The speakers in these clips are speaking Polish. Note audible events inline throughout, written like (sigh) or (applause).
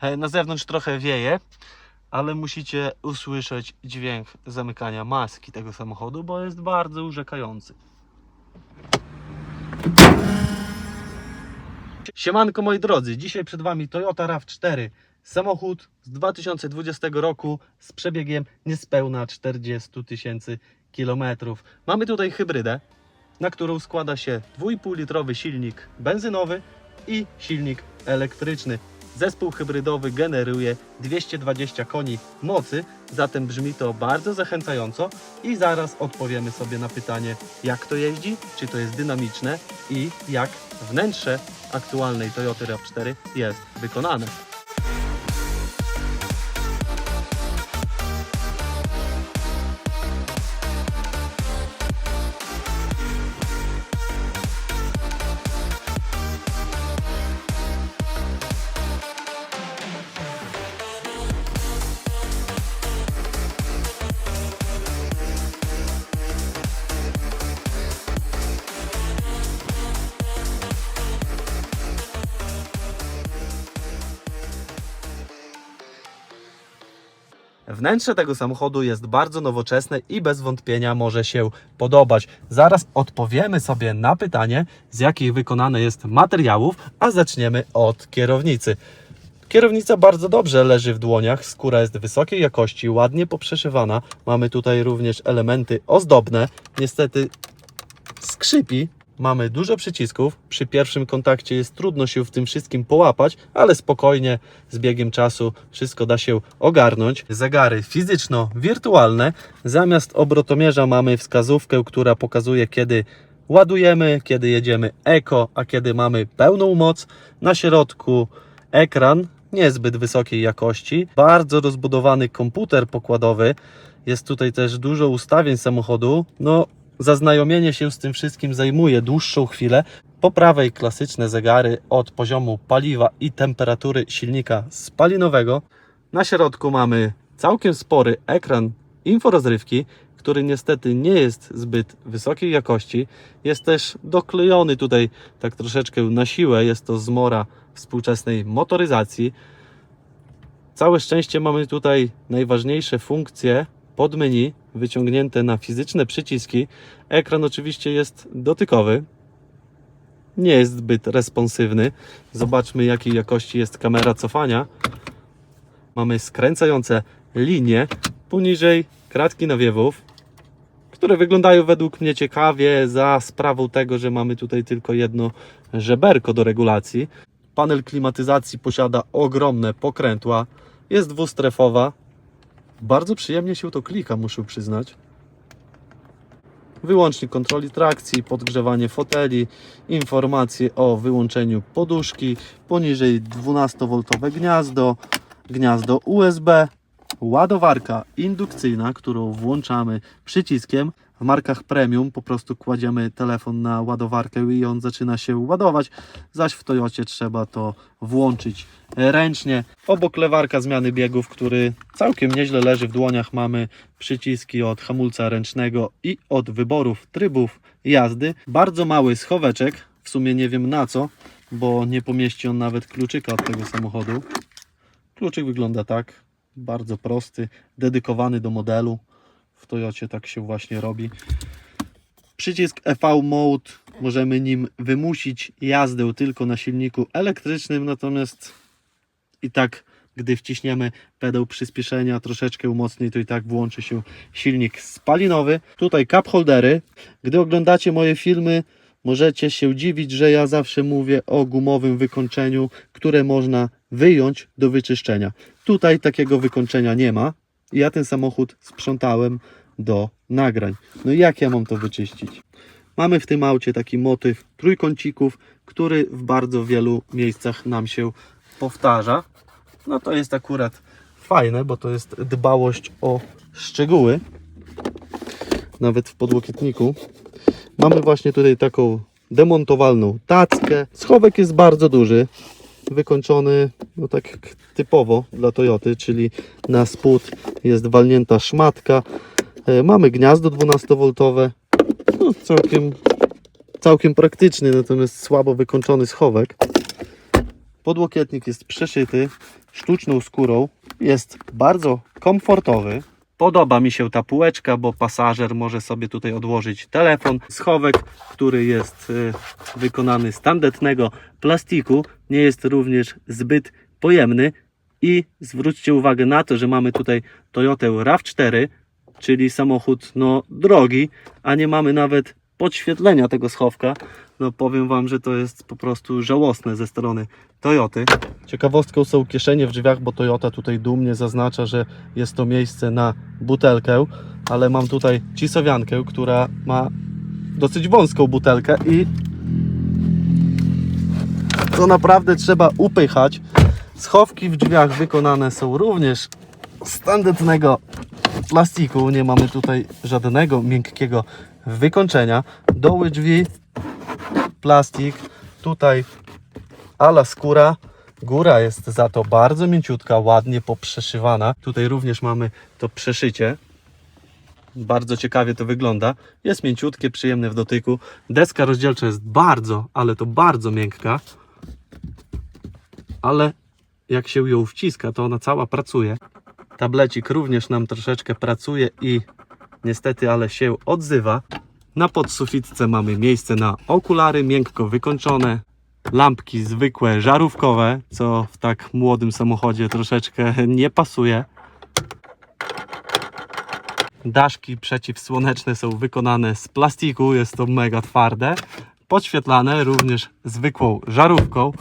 E, Na zewnątrz trochę wieje, ale musicie usłyszeć dźwięk zamykania maski tego samochodu, bo jest bardzo urzekający. Siemanko moi drodzy, dzisiaj przed Wami Toyota RAV4 Samochód z 2020 roku z przebiegiem niespełna 40 tysięcy kilometrów. Mamy tutaj hybrydę, na którą składa się 2,5 litrowy silnik benzynowy i silnik elektryczny. Zespół hybrydowy generuje 220 koni mocy, zatem brzmi to bardzo zachęcająco i zaraz odpowiemy sobie na pytanie, jak to jeździ, czy to jest dynamiczne i jak wnętrze aktualnej Toyoty RAV4 jest wykonane. Wnętrze tego samochodu jest bardzo nowoczesne i bez wątpienia może się podobać. Zaraz odpowiemy sobie na pytanie, z jakich wykonane jest materiałów, a zaczniemy od kierownicy. Kierownica bardzo dobrze leży w dłoniach, skóra jest wysokiej jakości, ładnie poprzeszywana. Mamy tutaj również elementy ozdobne. Niestety skrzypi. Mamy dużo przycisków. Przy pierwszym kontakcie jest trudno się w tym wszystkim połapać, ale spokojnie z biegiem czasu wszystko da się ogarnąć. Zegary fizyczno-wirtualne. Zamiast obrotomierza mamy wskazówkę, która pokazuje kiedy ładujemy, kiedy jedziemy eko, a kiedy mamy pełną moc. Na środku ekran niezbyt wysokiej jakości, bardzo rozbudowany komputer pokładowy. Jest tutaj też dużo ustawień samochodu. No, zaznajomienie się z tym wszystkim zajmuje dłuższą chwilę. Po prawej klasyczne zegary od poziomu paliwa i temperatury silnika spalinowego. Na środku mamy całkiem spory ekran inforozrywki, który niestety nie jest zbyt wysokiej jakości. Jest też doklejony tutaj tak troszeczkę na siłę. Jest to zmora współczesnej motoryzacji. Całe szczęście mamy tutaj najważniejsze funkcje pod menu wyciągnięte na fizyczne przyciski. Ekran oczywiście jest dotykowy. Nie jest zbyt responsywny. Zobaczmy jakiej jakości jest kamera cofania. Mamy skręcające linie poniżej kratki nawiewów, które wyglądają według mnie ciekawie za sprawą tego, że mamy tutaj tylko jedno żeberko do regulacji. Panel klimatyzacji posiada ogromne pokrętła, jest dwustrefowa. Bardzo przyjemnie się to klika, muszę przyznać. Wyłącznik kontroli trakcji, podgrzewanie foteli, informacje o wyłączeniu poduszki, poniżej 12V gniazdo, gniazdo USB, ładowarka indukcyjna, którą włączamy przyciskiem. W markach premium po prostu kładziemy telefon na ładowarkę i on zaczyna się ładować, zaś w Toyocie trzeba to włączyć ręcznie. Obok lewarka zmiany biegów, który całkiem nieźle leży w dłoniach, mamy przyciski od hamulca ręcznego i od wyborów trybów jazdy. Bardzo mały schoweczek, w sumie nie wiem na co, bo nie pomieści on nawet kluczyka od tego samochodu. Kluczyk wygląda tak, bardzo prosty, dedykowany do modelu. W Toyocie tak się właśnie robi. Przycisk EV Mode możemy nim wymusić jazdę tylko na silniku elektrycznym, natomiast i tak gdy wciśniemy pedał przyspieszenia troszeczkę mocniej, to i tak włączy się silnik spalinowy. Tutaj cup holdery. Gdy oglądacie moje filmy, możecie się dziwić, że ja zawsze mówię o gumowym wykończeniu, które można wyjąć do wyczyszczenia. Tutaj takiego wykończenia nie ma. Ja ten samochód sprzątałem do nagrań. No jak ja mam to wyczyścić? Mamy w tym aucie taki motyw trójkącików, który w bardzo wielu miejscach nam się powtarza. No to jest akurat fajne, bo to jest dbałość o szczegóły. Nawet w podłokietniku. Mamy właśnie tutaj taką demontowalną tackę. Schowek jest bardzo duży. Wykończony no tak typowo dla Toyoty, czyli na spód jest walnięta szmatka. E, Mamy gniazdo 12V. No, całkiem, całkiem praktyczny, natomiast słabo wykończony schowek. Podłokietnik jest przeszyty. sztuczną skórą. Jest bardzo komfortowy. Podoba mi się ta półeczka, bo pasażer może sobie tutaj odłożyć telefon. Schowek, który jest y, wykonany z tandetnego plastiku, nie jest również zbyt pojemny. I zwróćcie uwagę na to, że mamy tutaj Toyotę RAV4, czyli samochód no drogi, a nie mamy nawet podświetlenia tego schowka. No powiem Wam, że to jest po prostu żałosne ze strony Toyoty. Ciekawostką są kieszenie w drzwiach, bo Toyota tutaj dumnie zaznacza, że jest to miejsce na butelkę, ale mam tutaj cisowiankę, która ma dosyć wąską butelkę i to naprawdę trzeba upychać. Schowki w drzwiach wykonane są również z tandetnego plastiku. Nie mamy tutaj żadnego miękkiego wykończenia. Doły drzwi, plastik. Tutaj ala skóra. Góra jest za to bardzo mięciutka, ładnie poprzeszywana. Tutaj również mamy to przeszycie. Bardzo ciekawie to wygląda. Jest mięciutkie, przyjemne w dotyku. Deska rozdzielcza jest bardzo, ale to bardzo miękka. Ale jak się ją wciska, to ona cała pracuje. Tablecik również nam troszeczkę pracuje i niestety, ale się odzywa. Na podsufitce mamy miejsce na okulary miękko wykończone, lampki zwykłe, żarówkowe, co w tak młodym samochodzie troszeczkę (laughs) nie pasuje. Daszki przeciwsłoneczne są wykonane z plastiku, jest to mega twarde. Podświetlane również zwykłą żarówką.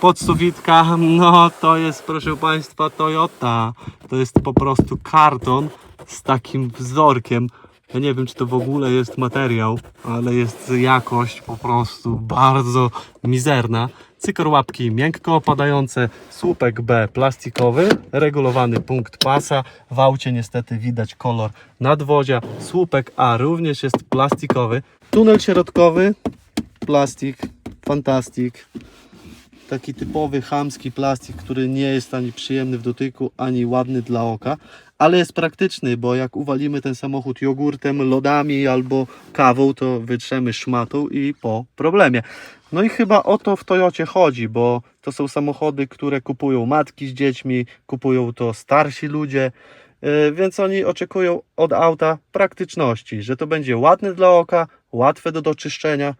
Podsuwitka, (laughs) no to jest proszę Państwa Toyota. To jest po prostu karton z takim wzorkiem. Ja nie wiem, czy to w ogóle jest materiał, ale jest jakość po prostu bardzo mizerna. Cykor łapki miękko opadające, słupek B plastikowy, regulowany punkt pasa. W aucie niestety widać kolor nadwozia. Słupek A również jest plastikowy. Tunel środkowy, plastik, fantastik. Taki typowy chamski plastik, który nie jest ani przyjemny w dotyku, ani ładny dla oka, ale jest praktyczny, bo jak uwalimy ten samochód jogurtem, lodami albo kawą, to wytrzemy szmatą i po problemie. No i chyba o to w Toyocie chodzi, bo to są samochody, które kupują matki z dziećmi, kupują to starsi ludzie, yy, więc oni oczekują od auta praktyczności, że to będzie ładne dla oka, łatwe do doczyszczenia,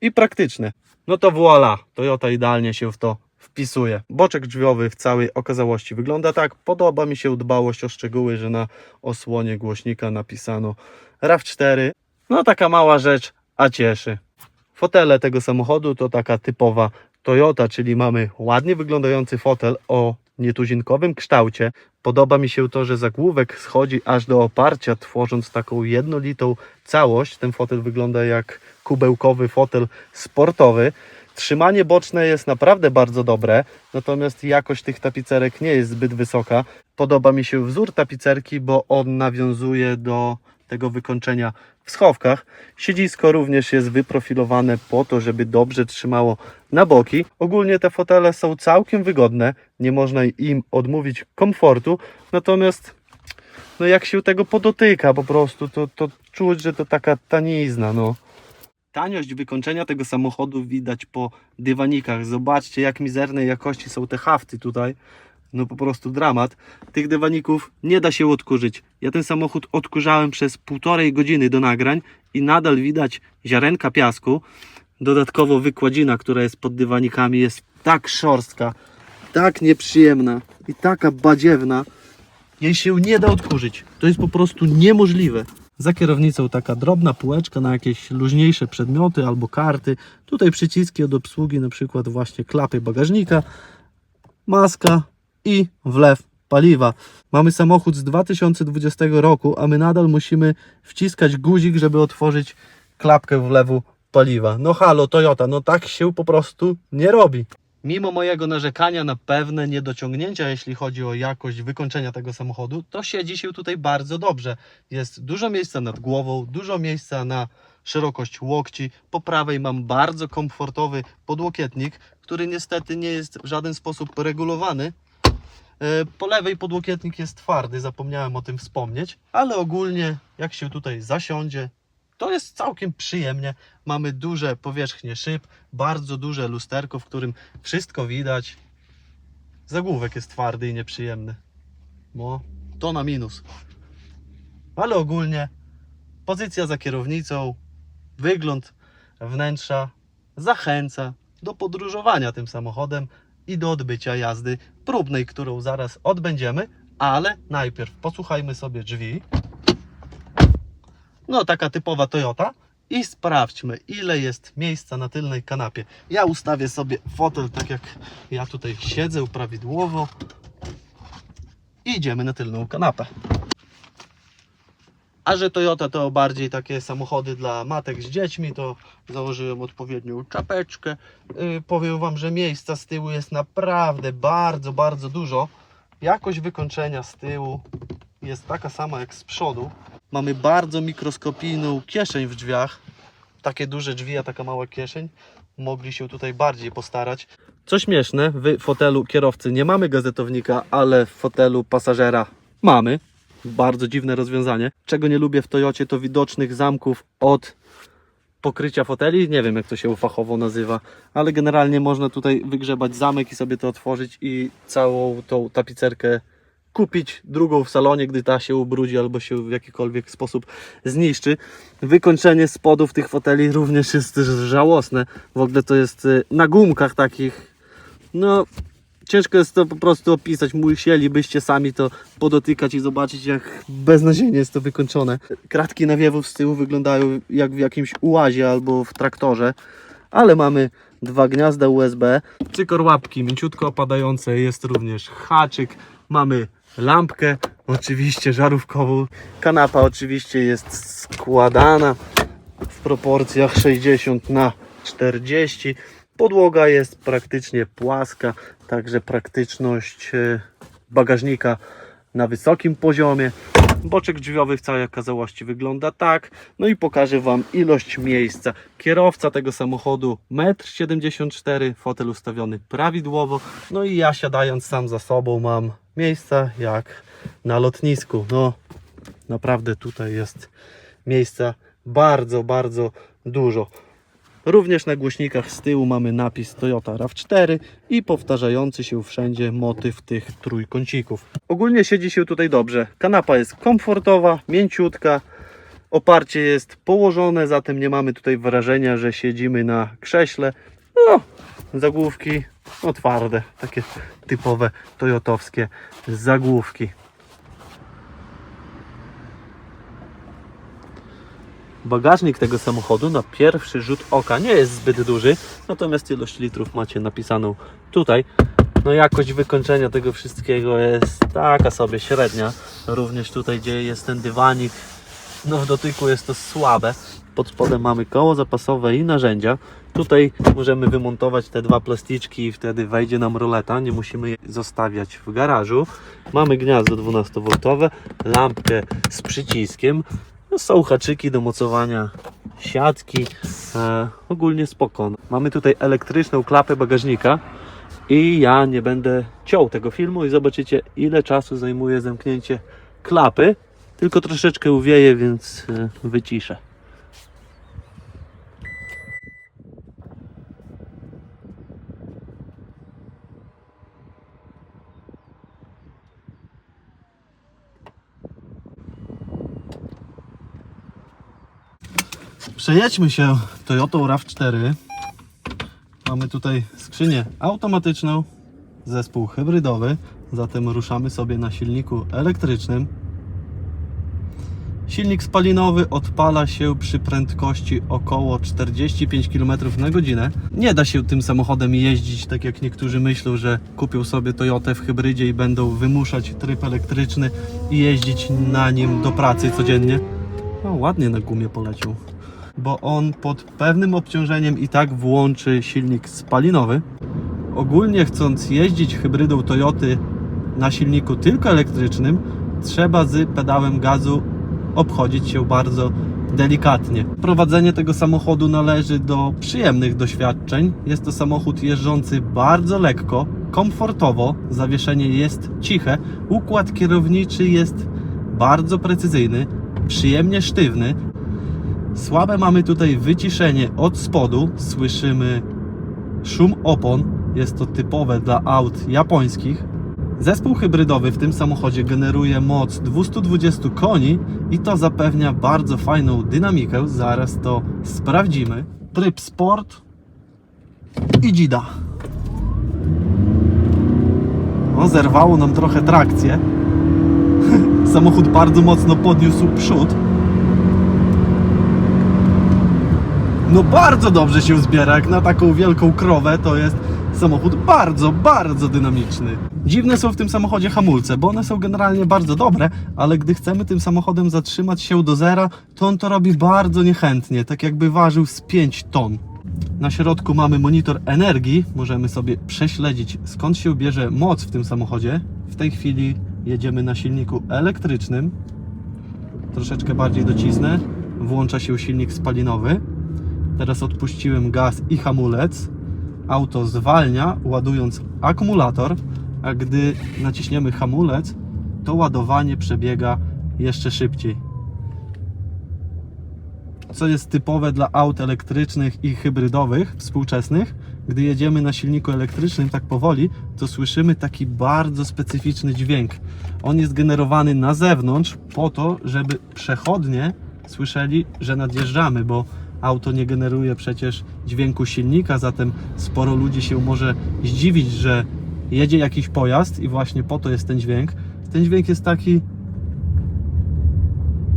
i praktyczne. No to voila, Toyota idealnie się w to wpisuje. Boczek drzwiowy w całej okazałości wygląda tak. Podoba mi się dbałość o szczegóły, że na osłonie głośnika napisano RAV4. No taka mała rzecz, a cieszy. Fotele tego samochodu to taka typowa Toyota, czyli mamy ładnie wyglądający fotel o nietuzinkowym kształcie. Podoba mi się to, że zagłówek schodzi aż do oparcia, tworząc taką jednolitą całość. Ten fotel wygląda jak kubełkowy fotel sportowy. Trzymanie boczne jest naprawdę bardzo dobre, natomiast jakość tych tapicerek nie jest zbyt wysoka. Podoba mi się wzór tapicerki, bo on nawiązuje do tego wykończenia w schowkach. Siedzisko również jest wyprofilowane po to, żeby dobrze trzymało na boki. Ogólnie te fotele są całkiem wygodne, nie można im odmówić komfortu, natomiast no jak się tego podotyka po prostu, to, to czuć, że to taka tanizna, no. Taniość wykończenia tego samochodu widać po dywanikach. Zobaczcie, jak mizernej jakości są te hafty tutaj. No po prostu dramat. Tych dywaników nie da się odkurzyć. Ja ten samochód odkurzałem przez półtorej godziny do nagrań i nadal widać ziarenka piasku. Dodatkowo wykładzina, która jest pod dywanikami jest tak szorstka, tak nieprzyjemna i taka badziewna. Jej się nie da odkurzyć. To jest po prostu niemożliwe. Za kierownicą taka drobna półeczka na jakieś luźniejsze przedmioty albo karty. Tutaj przyciski od obsługi, na przykład właśnie klapy bagażnika, maska i wlew paliwa. Mamy samochód z 2020 roku, a my nadal musimy wciskać guzik, żeby otworzyć klapkę wlewu paliwa. No halo Toyota, no tak się po prostu nie robi. Mimo mojego narzekania na pewne niedociągnięcia, jeśli chodzi o jakość wykończenia tego samochodu, to siedzi się tutaj bardzo dobrze. Jest dużo miejsca nad głową, dużo miejsca na szerokość łokci. Po prawej mam bardzo komfortowy podłokietnik, który niestety nie jest w żaden sposób regulowany. E, Po lewej podłokietnik jest twardy, zapomniałem o tym wspomnieć, ale ogólnie jak się tutaj zasiądzie, to jest całkiem przyjemnie. Mamy duże powierzchnie szyb, bardzo duże lusterko, w którym wszystko widać. zagłówek jest twardy i nieprzyjemny. No, to na minus. Ale ogólnie pozycja za kierownicą, wygląd wnętrza zachęca do podróżowania tym samochodem i do odbycia jazdy próbnej, którą zaraz odbędziemy, ale najpierw posłuchajmy sobie drzwi. No, taka typowa Toyota. I sprawdźmy, ile jest miejsca na tylnej kanapie. Ja ustawię sobie fotel tak jak ja tutaj siedzę prawidłowo. I idziemy na tylną kanapę. A że Toyota to bardziej takie samochody dla matek z dziećmi, to założyłem odpowiednią czapeczkę. Yy, powiem Wam, że miejsca z tyłu jest naprawdę bardzo, bardzo dużo. Jakość wykończenia z tyłu jest taka sama jak z przodu. Mamy bardzo mikroskopijną kieszeń w drzwiach. Takie duże drzwi, a taka mała kieszeń. Mogli się tutaj bardziej postarać. Co śmieszne, w fotelu kierowcy nie mamy gazetownika, ale w fotelu pasażera mamy. Bardzo dziwne rozwiązanie. Czego nie lubię w Toyocie to widocznych zamków od pokrycia foteli. Nie wiem jak to się fachowo nazywa, ale generalnie można tutaj wygrzebać zamek i sobie to otworzyć i całą tą tapicerkę kupić, drugą w salonie, gdy ta się ubrudzi albo się w jakikolwiek sposób zniszczy. Wykończenie spodów tych foteli również jest żałosne. W ogóle to jest y, na gumkach takich, no ciężko jest to po prostu opisać. Musielibyście sami to podotykać i zobaczyć, jak beznadziejnie jest to wykończone. Kratki nawiewów z tyłu wyglądają jak w jakimś ułazie albo w traktorze, ale mamy dwa gniazda USB. Cykor łapki, mięciutko opadające, jest również haczyk. Mamy lampkę, oczywiście żarówkową. Kanapa oczywiście jest składana w proporcjach 60 na 40. Podłoga jest praktycznie płaska, także praktyczność e, bagażnika na wysokim poziomie. Boczek drzwiowy w całej okazałości wygląda tak. No i pokażę Wam ilość miejsca. Kierowca tego samochodu 1,74 m, fotel ustawiony prawidłowo. No i ja siadając sam za sobą mam miejsca jak na lotnisku. No naprawdę tutaj jest miejsca bardzo, bardzo dużo. Również na głośnikach z tyłu mamy napis Toyota RAV4 i powtarzający się wszędzie motyw tych trójkącików. Ogólnie siedzi się tutaj dobrze. Kanapa jest komfortowa, mięciutka. Oparcie jest położone, zatem nie mamy tutaj wrażenia, że siedzimy na krześle. No, zagłówki no twarde, takie typowe toyotowskie zagłówki. Bagażnik tego samochodu na pierwszy rzut oka nie jest zbyt duży, natomiast ilość litrów macie napisaną tutaj. No jakość wykończenia tego wszystkiego jest taka sobie średnia. Również tutaj, gdzie jest ten dywanik, no w dotyku jest to słabe. Pod spodem mamy koło zapasowe i narzędzia. Tutaj możemy wymontować te dwa plasticzki i wtedy wejdzie nam roleta. Nie musimy je zostawiać w garażu. Mamy gniazdo 12V, lampkę z przyciskiem. No, Są haczyki do mocowania siatki. E, ogólnie spoko. Mamy tutaj elektryczną klapę bagażnika. I ja nie będę ciął tego filmu i zobaczycie ile czasu zajmuje zamknięcie klapy. Tylko troszeczkę uwieje, więc e, wyciszę. Przejedźmy się Toyotą RAV4. Mamy tutaj skrzynię automatyczną, zespół hybrydowy, zatem ruszamy sobie na silniku elektrycznym. Silnik spalinowy odpala się przy prędkości około 45 km na godzinę. Nie da się tym samochodem jeździć tak jak niektórzy myślą, że kupią sobie Toyotę w hybrydzie i będą wymuszać tryb elektryczny i jeździć na nim do pracy codziennie. No ładnie na gumie poleciał bo on pod pewnym obciążeniem i tak włączy silnik spalinowy. Ogólnie chcąc jeździć hybrydą Toyoty na silniku tylko elektrycznym, trzeba z pedałem gazu obchodzić się bardzo delikatnie. Prowadzenie tego samochodu należy do przyjemnych doświadczeń. Jest to samochód jeżdżący bardzo lekko, komfortowo, zawieszenie jest ciche, układ kierowniczy jest bardzo precyzyjny, przyjemnie sztywny, Słabe mamy tutaj wyciszenie od spodu. Słyszymy szum opon. jest to typowe dla aut japońskich. Zespół hybrydowy w tym samochodzie generuje moc 220 koni i to zapewnia bardzo fajną dynamikę. Zaraz to sprawdzimy. Tryb sport i dzida. O, zerwało nam trochę trakcję. (laughs) Samochód bardzo mocno podniósł przód. No bardzo dobrze się zbiera, jak na taką wielką krowę to jest samochód bardzo, bardzo dynamiczny. Dziwne są w tym samochodzie hamulce, bo one są generalnie bardzo dobre, ale gdy chcemy tym samochodem zatrzymać się do zera, to on to robi bardzo niechętnie, tak jakby ważył z 5 ton. Na środku mamy monitor energii, możemy sobie prześledzić skąd się bierze moc w tym samochodzie. W tej chwili jedziemy na silniku elektrycznym. Troszeczkę bardziej docisnę, włącza się silnik spalinowy. Teraz odpuściłem gaz i hamulec. Auto zwalnia, ładując akumulator, a gdy naciśniemy hamulec, to ładowanie przebiega jeszcze szybciej. Co jest typowe dla aut elektrycznych i hybrydowych współczesnych, gdy jedziemy na silniku elektrycznym tak powoli, to słyszymy taki bardzo specyficzny dźwięk. On jest generowany na zewnątrz po to, żeby przechodnie słyszeli, że nadjeżdżamy, bo auto nie generuje przecież dźwięku silnika, zatem sporo ludzi się może zdziwić, że jedzie jakiś pojazd i właśnie po to jest ten dźwięk. Ten dźwięk jest taki.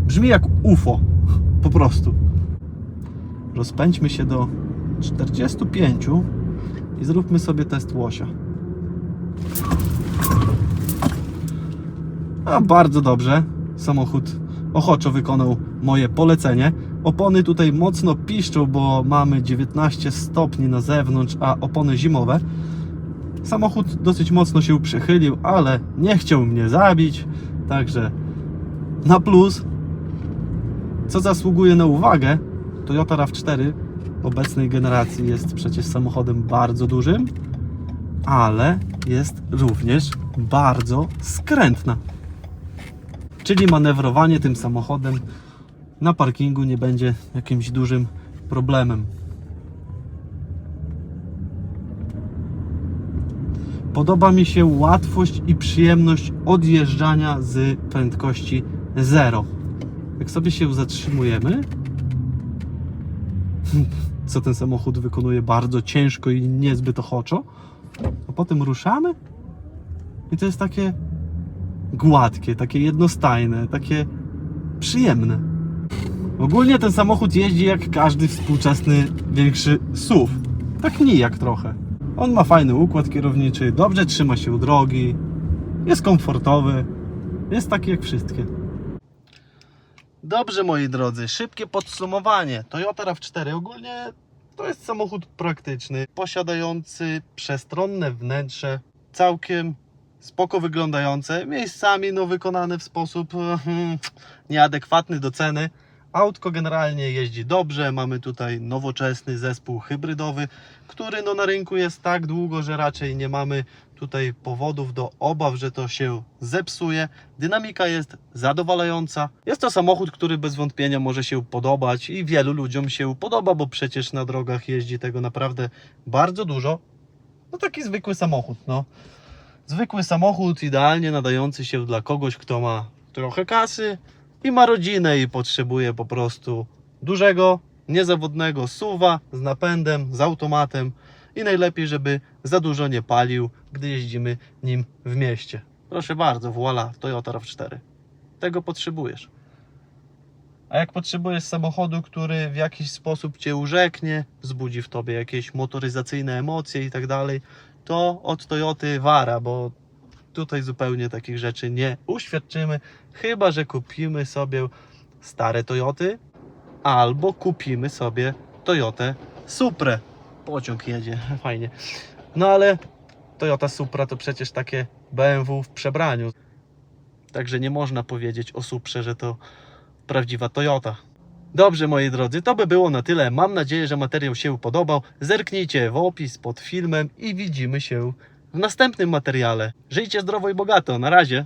brzmi jak UFO, (laughs) po prostu. Rozpędźmy się do 45 i zróbmy sobie test łosia. A bardzo dobrze. Samochód ochoczo wykonał moje polecenie. Opony tutaj mocno piszczą, bo mamy 19 stopni na zewnątrz, a opony zimowe. Samochód dosyć mocno się przychylił, ale nie chciał mnie zabić, także na plus. Co zasługuje na uwagę, Toyota RAV4 obecnej generacji jest przecież samochodem bardzo dużym, ale jest również bardzo skrętna. Czyli manewrowanie tym samochodem na parkingu nie będzie jakimś dużym problemem. Podoba mi się łatwość i przyjemność odjeżdżania z prędkości 0. Jak sobie się zatrzymujemy, (laughs) co ten samochód wykonuje bardzo ciężko i niezbyt ochoczo, a potem ruszamy i to jest takie gładkie, takie jednostajne, takie przyjemne. Ogólnie ten samochód jeździ jak każdy współczesny większy SUV. Tak nijak trochę. On ma fajny układ kierowniczy, dobrze trzyma się drogi, jest komfortowy, jest taki jak wszystkie. Dobrze moi drodzy, szybkie podsumowanie. Toyota RAV4 ogólnie to jest samochód praktyczny, posiadający przestronne wnętrze, całkiem spoko wyglądające, miejscami no wykonane w sposób hmm, (laughs) nieadekwatny do ceny. Autko generalnie jeździ dobrze, mamy tutaj nowoczesny zespół hybrydowy, który no na rynku jest tak długo, że raczej nie mamy tutaj powodów do obaw, że to się zepsuje. Dynamika jest zadowalająca. Jest to samochód, który bez wątpienia może się podobać i wielu ludziom się podoba, bo przecież na drogach jeździ tego naprawdę bardzo dużo. No taki zwykły samochód, no. Zwykły samochód, idealnie nadający się dla kogoś, kto ma trochę kasy i ma rodzinę i potrzebuje po prostu dużego, niezawodnego suwa z napędem, z automatem i najlepiej, żeby za dużo nie palił, gdy jeździmy nim w mieście. Proszę bardzo, voilà, Toyota RAV4. Tego potrzebujesz. A jak potrzebujesz samochodu, który w jakiś sposób Cię urzeknie, wzbudzi w Tobie jakieś motoryzacyjne emocje i tak dalej, to od Toyoty Wara, bo tutaj zupełnie takich rzeczy nie uświadczymy, chyba że kupimy sobie stare Toyoty albo kupimy sobie Toyotę Suprę. Pociąg jedzie, (laughs) fajnie. No ale Toyota Supra to przecież takie BMW w przebraniu. Także nie można powiedzieć o Suprze, że to prawdziwa Toyota. Dobrze, moi drodzy, to by było na tyle. Mam nadzieję, że materiał się podobał. Zerknijcie w opis pod filmem i widzimy się w następnym materiale. Żyjcie zdrowo i bogato. Na razie.